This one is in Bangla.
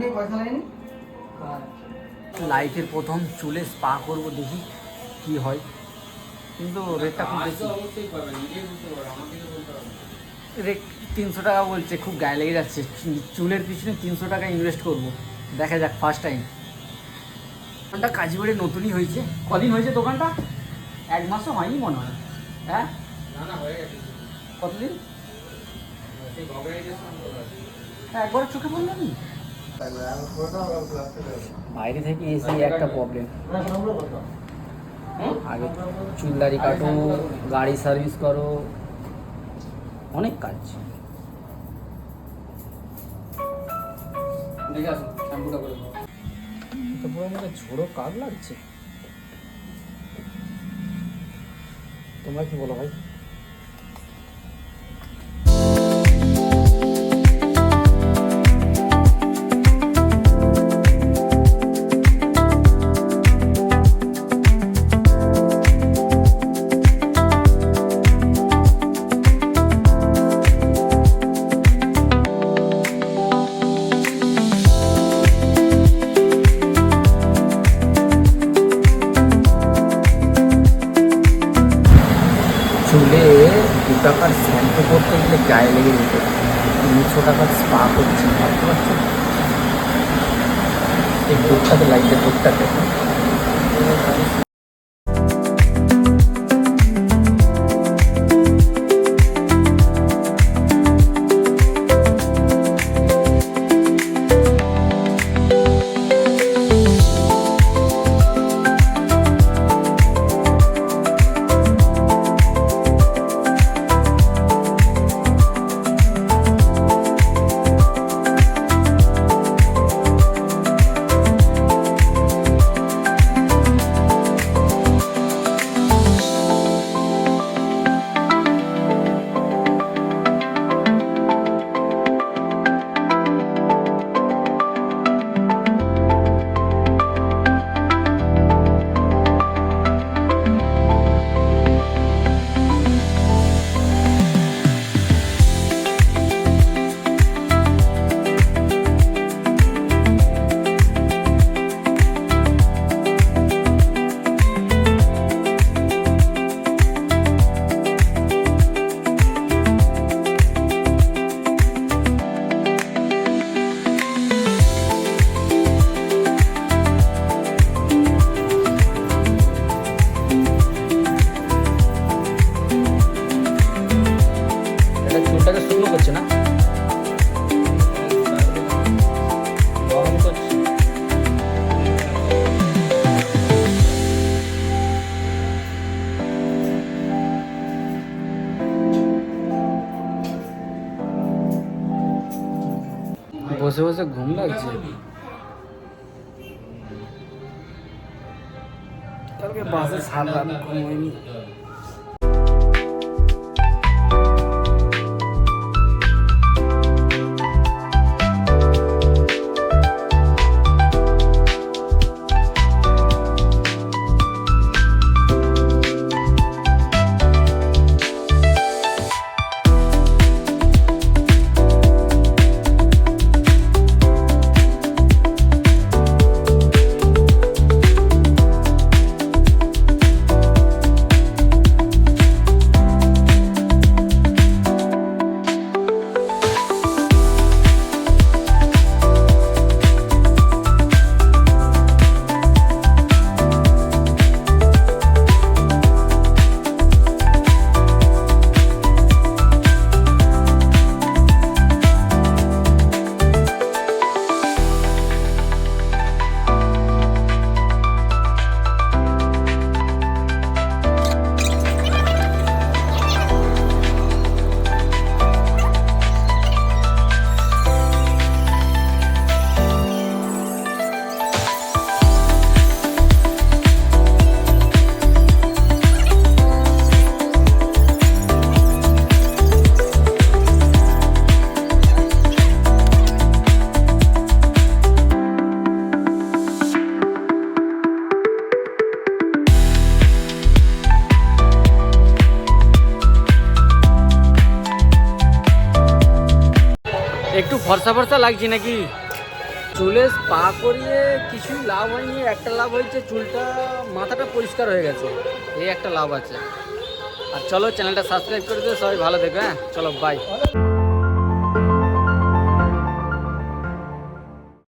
নেই পয়সা নেয়নি লাইফের প্রথম চুলে স্পা করব দেখি কি হয়। কিন্তু রেটটা খুব বেশি। রেট তিনশো টাকা বলছে খুব গায়ে লেগে যাচ্ছে। চুলের পিছনে তিনশো টাকা ইনভেস্ট করব। দেখা যাক ফার্স্ট টাইম দোকানটা কাজীবাড়ি নতুনই হয়েছে। কদিন হয়েছে দোকানটা? এক মাসও হয়নি মনে হয়। হ্যাঁ? কতদিন? হ্যাঁ, একবার চোখে পড়ল নি? বাইরে থেকে এসে একটা প্রবলেম আগে চুলদারি কাটো গাড়ি সার্ভিস করো অনেক কাজ। তো পুরো আমাকে ঝোড়ো লাগছে? তোমরা কি বলো ভাই? চুলে দু টাকার শ্যাম্পু করতে গেলে গায়ে লেগে যেত। তিনশো টাকার স্পা করছি, ভাবতে পারছি এই দুধটাতে লাগছে দুধটাতে বসে বসে ঘুম লাগছে? কালকে বাসে সারা রাত একটু ফর্সা ফর্সা লাগছে নাকি? চুলে স্পা করিয়ে কিছুই লাভ হয়নি, একটা লাভ হয়েছে, চুলটা মাথাটা পরিষ্কার হয়ে গেছে, এই একটা লাভ আছে। আর চলো চ্যানেলটা সাবস্ক্রাইব করে দিও, সবাই ভালো দেখবে হ্যাঁ? চলো বাই